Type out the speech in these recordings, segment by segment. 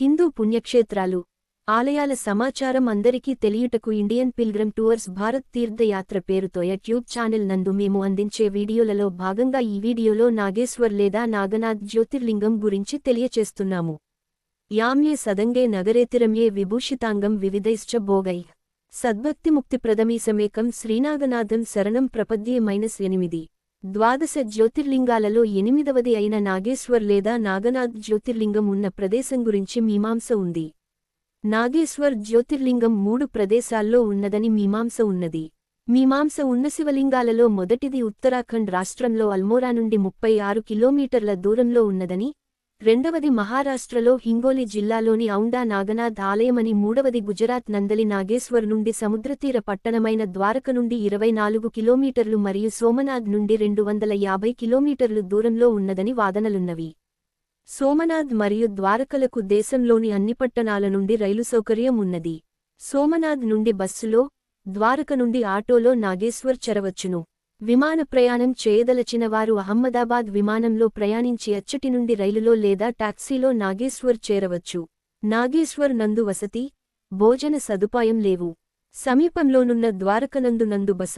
హిందూ పుణ్యక్షేత్రాలు. ఆలయాల సమాచారం అందరికీ తెలియుటకు ఇండియన్ పిల్గ్రమ్ టూర్స్ భారత్ తీర్థయాత్ర పేరుతో యూట్యూబ్ ఛానల్ నందు మేము అందించే వీడియోలలో భాగంగా ఈ వీడియోలో నాగేశ్వర్ లేదా నాగనాథ్ జ్యోతిర్లింగం గురించి తెలియచేస్తున్నాము. యామ్యే సదంగే నగరేతిరమ్యే విభూషితాంగం వివిధైశ్చ భోగై. సద్భక్తిముక్తిప్రదమీసమేకం శ్రీనాగనాథం శరణం ప్రపద్యే మైనస్ ఎనిమిది. ద్వాదశ జ్యోతిర్లింగాలలో ఎనిమిదవది అయిన నాగేశ్వర్ లేదా నాగనాథ్ జ్యోతిర్లింగం ఉన్న ప్రదేశం గురించి మీమాంస ఉంది. నాగేశ్వర్ జ్యోతిర్లింగం మూడు ప్రదేశాల్లో ఉన్నదని మీమాంస ఉన్నది. మీమాంస ఉన్న శివలింగాలలో మొదటిది ఉత్తరాఖండ్ రాష్ట్రంలో అల్మోరా నుండి ముప్పై ఆరు కిలోమీటర్ల దూరంలో ఉన్నదని రెండవది మహారాష్ట్రలో హింగోలి జిల్లాలోని ఔండా నాగనాథ్ ఆలయమని మూడవది గుజరాత్ నందలి నాగేశ్వర్ నుండి సముద్రతీర పట్టణమైన ద్వారక నుండి ఇరవై నాలుగు కిలోమీటర్లు మరియు సోమనాథ్ నుండి రెండు వందల యాభై కిలోమీటర్లు దూరంలో ఉన్నదని వాదనలున్నవి. సోమనాథ్ మరియు ద్వారకలకు దేశంలోని అన్ని పట్టణాల నుండి రైలు సౌకర్యం ఉన్నది. సోమనాథ్ నుండి బస్సులో ద్వారక నుండి ఆటోలో నాగేశ్వర్ చెరవచ్చును. విమాన ప్రయాణం చేయదలచిన వారు అహ్మదాబాద్ విమానంలో ప్రయాణించి అచ్చటి నుండి రైలులో లేదా టాక్సీలో నాగేశ్వర్ చేరవచ్చు. నాగేశ్వర్ నందు వసతి భోజన సదుపాయం లేవు. సమీపంలోనున్న ద్వారకనందు నందు బస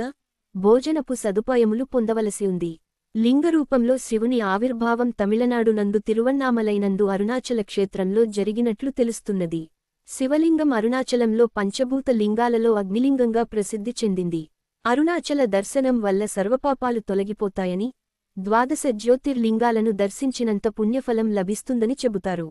భోజనపు సదుపాయములు పొందవలసి ఉంది. లింగరూపంలో శివుని ఆవిర్భావం తమిళనాడు నందు తిరువన్నామలైనందు అరుణాచల క్షేత్రంలో జరిగినట్లు తెలుస్తున్నది. శివలింగం అరుణాచలంలో పంచభూత లింగాలలో అగ్నిలింగంగా ప్రసిద్ధి చెందింది. అరుణాచల దర్శనం వల్ల సర్వపాపాలు తొలగిపోతాయని ద్వాదశ జ్యోతిర్లింగాలను దర్శించినంత పుణ్యఫలం లభిస్తుందని చెబుతారు.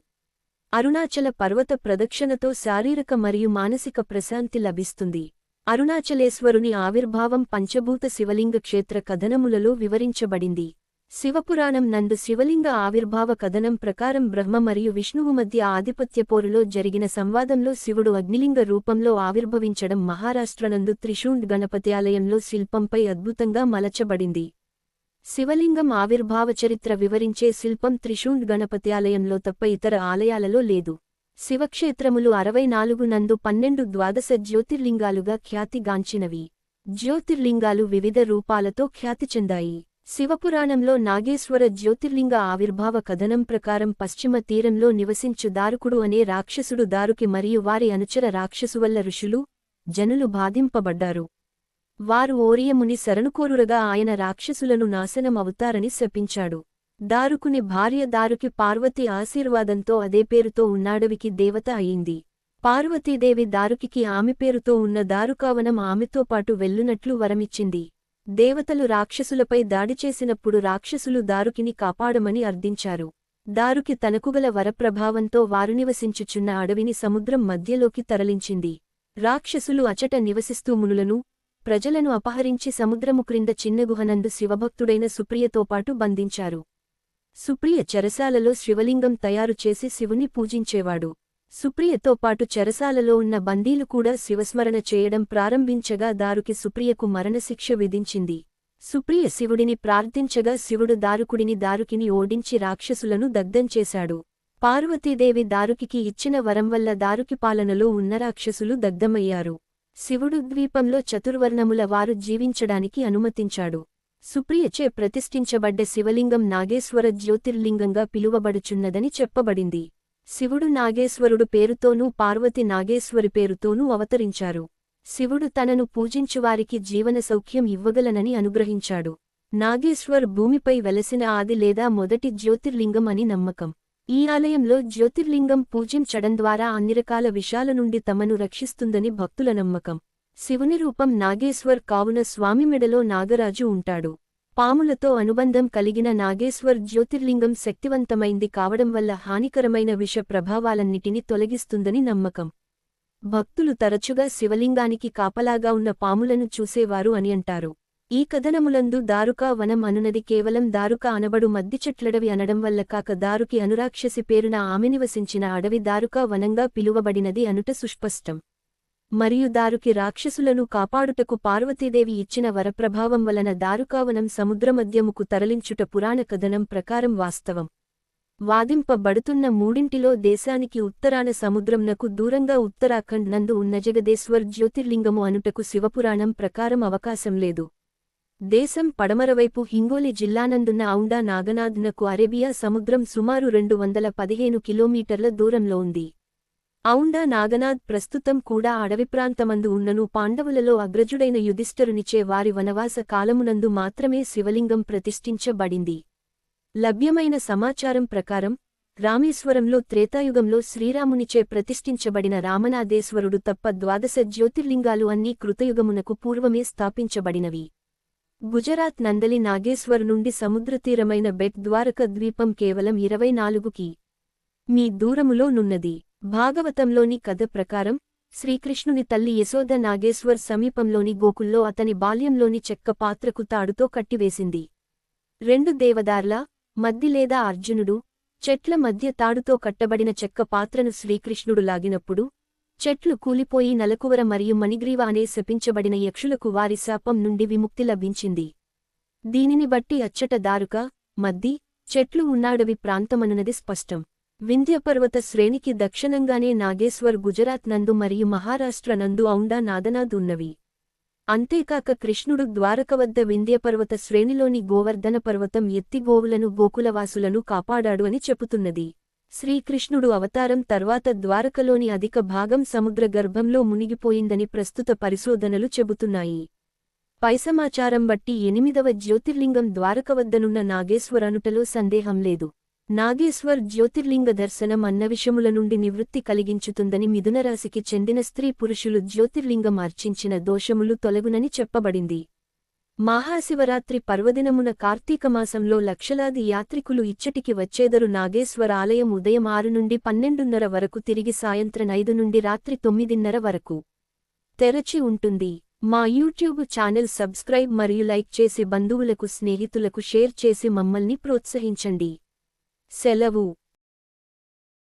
అరుణాచల పర్వత ప్రదక్షిణతో శారీరక మరియు మానసిక ప్రశాంతి లభిస్తుంది. అరుణాచలేశ్వరుని ఆవిర్భావం పంచభూత శివలింగ క్షేత్ర కథనములలో వివరించబడింది. శివపురాణం నందు శివలింగ ఆవిర్భావ కథనం ప్రకారం బ్రహ్మ మరియు విష్ణువు మధ్య ఆధిపత్య పోరులో జరిగిన సంవాదంలో శివుడు అగ్నిలింగ రూపంలో ఆవిర్భవించడం మహారాష్ట్రనందు త్రిశూండ్ గణపతి ఆలయంలో శిల్పంపై అద్భుతంగా మలచబడింది. శివలింగం ఆవిర్భావ చరిత్ర వివరించే శిల్పం త్రిశూండ్ గణపతి ఆలయంలో తప్ప ఇతర ఆలయాలలో లేదు. శివక్షేత్రములు అరవై నాలుగు నందు పన్నెండు ద్వాదశ జ్యోతిర్లింగాలుగా ఖ్యాతిగాంచినవి జ్యోతిర్లింగాలు వివిధ రూపాలతో ఖ్యాతి చెందాయి. శివపురాణంలో నాగేశ్వర జ్యోతిర్లింగ ఆవిర్భావ కథనం ప్రకారం పశ్చిమ తీరంలో నివసించు దారుకుడు అనే రాక్షసుడు దారుకి మరియు వారి అనుచర రాక్షసువల్ల ఋషులు జనులు బాధింపబడ్డారు. వారు ఓరియముని శరణుకోరురగా ఆయన రాక్షసులను నాశనం అవుతారని శపించాడు. దారుకుని భార్య దారుకి పార్వతి ఆశీర్వాదంతో అదే పేరుతో ఉన్నాడవికి దేవత అయింది. పార్వతీదేవి దారుకికి ఆమె పేరుతో ఉన్న దారుకావనం ఆమెతో పాటు వెళ్ళునట్లు వరమిచ్చింది. దేవతలు రాక్షసులపై దాడి చేసినప్పుడు రాక్షసులు దారుకిని కాపాడమని అర్థించారు దారుకి తనకుగల వరప్రభావంతో వారు నివసించుచున్న అడవిని సముద్రం మధ్యలోకి తరలించింది. రాక్షసులు అచట నివసిస్తూ మునులను ప్రజలను అపహరించి సముద్రము క్రింద చిన్నగుహనందు శివభక్తుడైన సుప్రియతో పాటు బంధించారు. సుప్రియ చెరసాలలో శివలింగం తయారు చేసి శివుని పూజించేవాడు. సుప్రియతో పాటు చెరసాలలో ఉన్న బందీలు కూడా శివస్మరణ చేయడం ప్రారంభించగా దారుకి సుప్రియకు మరణశిక్ష విధించింది. సుప్రియ శివుడిని ప్రార్థించగా శివుడు దారుకుడిని దారుకిని ఓడించి రాక్షసులను దగ్ధం చేశాడు. పార్వతీదేవి దారుకికి ఇచ్చిన వరం వల్ల దారుకి పాలనలో ఉన్న రాక్షసులు దగ్ధమయ్యారు. శివుడు ద్వీపంలో చతుర్వర్ణముల వారు జీవించడానికి అనుమతించాడు. సుప్రియచే ప్రతిష్ఠించబడ్డ శివలింగం నాగేశ్వర జ్యోతిర్లింగంగా పిలువబడుచున్నదని చెప్పబడింది. శివుడు నాగేశ్వరుడు పేరుతోనూ పార్వతి నాగేశ్వరి పేరుతోనూ అవతరించారు. శివుడు తనను పూజించువారికి జీవన సౌఖ్యం ఇవ్వగలనని అనుగ్రహించాడు. నాగేశ్వర్ భూమిపై వెలసిన ఆది లేదా మొదటి జ్యోతిర్లింగం అని నమ్మకం. ఈ ఆలయంలో జ్యోతిర్లింగం పూజించడం ద్వారా అన్ని రకాల విషాల నుండి తమను రక్షిస్తుందని భక్తుల నమ్మకం. శివుని రూపం నాగేశ్వర్ కావున స్వామి మెడలో నాగరాజు ఉంటాడు. పాములతో అనుబంధం కలిగిన నాగేశ్వర్ జ్యోతిర్లింగం శక్తివంతమైంది కావడం వల్ల హానికరమైన విష ప్రభావాలన్నిటినీ తొలగిస్తుందని నమ్మకం. భక్తులు తరచుగా శివలింగానికి కాపలాగా ఉన్న పాములను చూసేవారు అని అంటారు. ఈ కథనములందు దారుకా వనం అనునది కేవలం దారుక అనబడు మద్ది చెట్లడవి అనడం వల్ల కాక దారుకి అనురాక్షసి పేరున ఆమె నివసించిన అడవి దారుకా వనంగా పిలువబడినది అనుట సుస్పష్టం. మరియు దారుకి రాక్షసులను కాపాడుటకు పార్వతీదేవి ఇచ్చిన వరప్రభావం వలన దారుకావనం సముద్రమధ్యముకు తరలించుట పురాణ కథనం ప్రకారం వాస్తవం. వాదింపబడుతున్న మూడింటిలో దేశానికి ఉత్తరాన సముద్రంనకు దూరంగా ఉత్తరాఖండ్ నందు ఉన్న జగదేశ్వర్ జ్యోతిర్లింగము అనుటకు శివపురాణం ప్రకారం అవకాశం లేదు. దేశం పడమరవైపు హింగోలి జిల్లానందున్న ఔండా నాగనాథ్నకు అరేబియా సముద్రం సుమారు రెండు వందల పదిహేను కిలోమీటర్ల దూరంలో ఉంది. ఔండా నాగనాథ్ ప్రస్తుతం కూడా అడవి ప్రాంతమందు ఉన్నను పాండవులలో అగ్రజుడైన యుధిష్ఠరునిచే వారి వనవాస కాలమునందు మాత్రమే శివలింగం ప్రతిష్ఠించబడింది. లభ్యమైన సమాచారం ప్రకారం రామేశ్వరంలో త్రేతాయుగంలో శ్రీరామునిచే ప్రతిష్ఠించబడిన రామనాథేశ్వరుడు తప్ప ద్వాదశ జ్యోతిర్లింగాలు అన్నీ కృతయుగమునకు పూర్వమే స్థాపించబడినవి. గుజరాత్ నందలి నాగేశ్వర్ నుండి సముద్రతీరమైన బెట్ ద్వారక ద్వీపం కేవలం ఇరవై నాలుగుకి మీ దూరములో నున్నది. భాగవతంలోని కథ ప్రకారం శ్రీకృష్ణుని తల్లి యశోద నాగేశ్వర్ సమీపంలోని గోకుల్లో అతని బాల్యంలోని చెక్క పాత్రకు తాడుతో కట్టివేసింది. రెండు దేవదార్ల మద్ది లేదా అర్జునుడు చెట్ల మధ్య తాడుతో కట్టబడిన చెక్క పాత్రను శ్రీకృష్ణుడు లాగినప్పుడు చెట్లు కూలిపోయి నలకువర మరియు మణిగ్రీవ అనే శపించబడిన యక్షులకు వారి శాపం నుండి విముక్తి లభించింది. దీనిని బట్టి అచ్చట దారుక మద్ది చెట్లు ఉన్నాడవి ప్రాంతమనునది స్పష్టం. వింధ్యపర్వత శ్రేణికి దక్షిణంగానే నాగేశ్వర్ గుజరాత్ నందు మరియు మహారాష్ట్ర నందు ఔండా నాదనాథ్ ఉన్నవి. అంతేకాక కృష్ణుడు ద్వారక వద్ద వింధ్యపర్వత శ్రేణిలోని గోవర్ధన పర్వతం ఎత్తి గోవులను గోకులవాసులను కాపాడాడు అని చెబుతున్నది శ్రీకృష్ణుడు అవతారం తర్వాత ద్వారకలోని అధిక భాగం సముద్ర గర్భంలో మునిగిపోయిందని ప్రస్తుత పరిశోధనలు చెబుతున్నాయి. పైసమాచారం బట్టి ఎనిమిదవ జ్యోతిర్లింగం ద్వారక వద్దనున్న నాగేశ్వరనుటలో సందేహం లేదు. నాగేశ్వర్ జ్యోతిర్లింగ దర్శనం అన్న విషముల నుండి నివృత్తి కలిగించుతుందని మిథునరాశికి చెందిన స్త్రీ పురుషులు జ్యోతిర్లింగం అర్చించిన దోషములు తొలగునని చెప్పబడింది. మహాశివరాత్రి పర్వదినమున కార్తీకమాసంలో లక్షలాది యాత్రికులు ఇచ్చటికి వచ్చేదరు నాగేశ్వర ఆలయం ఉదయం ఆరు నుండి పన్నెండున్నర వరకు తిరిగి సాయంత్రం ఐదు నుండి రాత్రి తొమ్మిదిన్నర వరకు తెరచి ఉంటుంది. మా యూట్యూబ్ ఛానల్ సబ్స్క్రైబ్ మరియు లైక్ చేసి బంధువులకు స్నేహితులకు షేర్ చేసి మమ్మల్ని ప్రోత్సహించండి. செலவு.